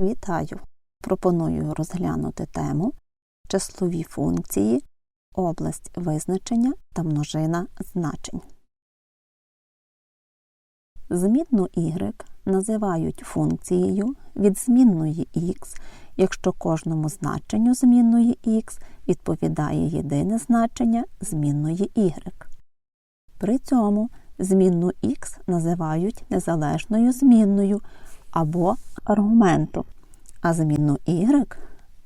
Вітаю! Пропоную розглянути тему числові функції, область визначення та множина значень. Змінну y називають функцією від змінної x, якщо кожному значенню змінної x відповідає єдине значення змінної y. При цьому змінну x називають незалежною змінною або аргументом, а змінну y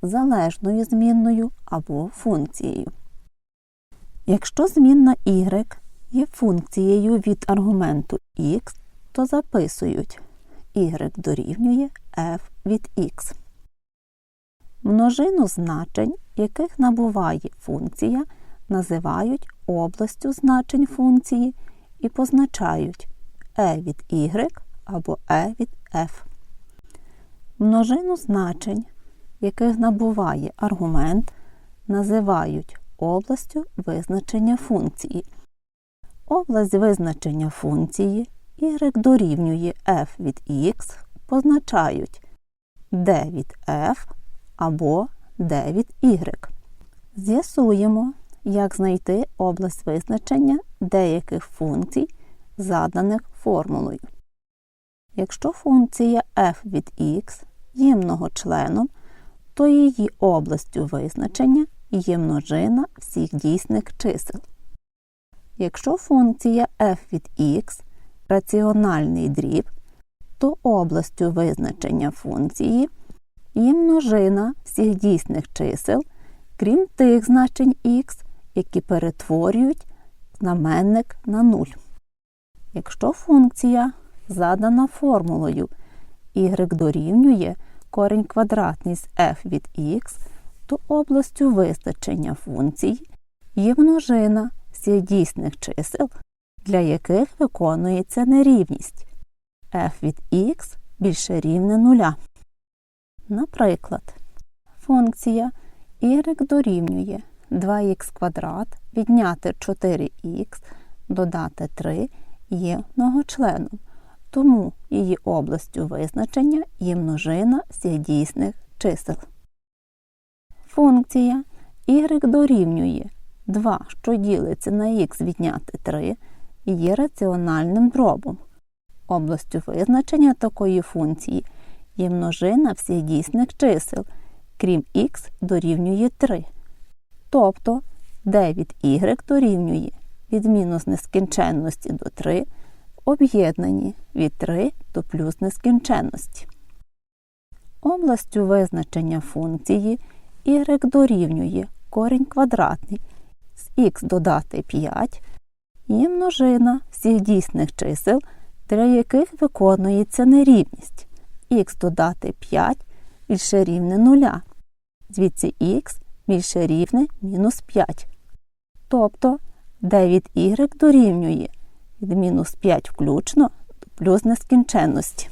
залежною змінною або функцією. Якщо змінна y є функцією від аргументу x, то записують y дорівнює f від x. Множину значень, яких набуває функція, називають областю значень функції і позначають e від y або e від f. Множину значень, яких набуває аргумент, називають областю визначення функції. Область визначення функції y дорівнює f від x позначають d від f або d від y. З'ясуємо, як знайти область визначення деяких функцій, заданих формулою. Якщо функція f від x є многочленом, то її областю визначення є множина всіх дійсних чисел. Якщо функція f від x раціональний дріб, то областю визначення функції є множина всіх дійсних чисел, крім тих значень x, які перетворюють знаменник на 0. Якщо функція задана формулою. Y дорівнює корінь квадратний з f від x, то областю визначення функцій є множина всіх дійсних чисел, для яких виконується нерівність. F від x більше рівне нуля. Наприклад, функція y дорівнює 2х квадрат відняти 4х, додати 3 є многочленом, тому її областю визначення є множина всіх дійсних чисел. Функція y дорівнює 2, що ділиться на х відняти 3, є раціональним дробом. Областю визначення такої функції є множина всіх дійсних чисел, крім х дорівнює 3. Тобто d від y дорівнює від мінус нескінченності до 3 в об'єднанні від 3 до плюс нескінченності. Областю визначення функції y дорівнює корінь квадратний з х додати 5 є множина всіх дійсних чисел, для яких виконується нерівність х додати 5 більше рівне 0, звідси х більше рівне мінус 5. Тобто d від y дорівнює від мінус 5 включно плюс нескінченності.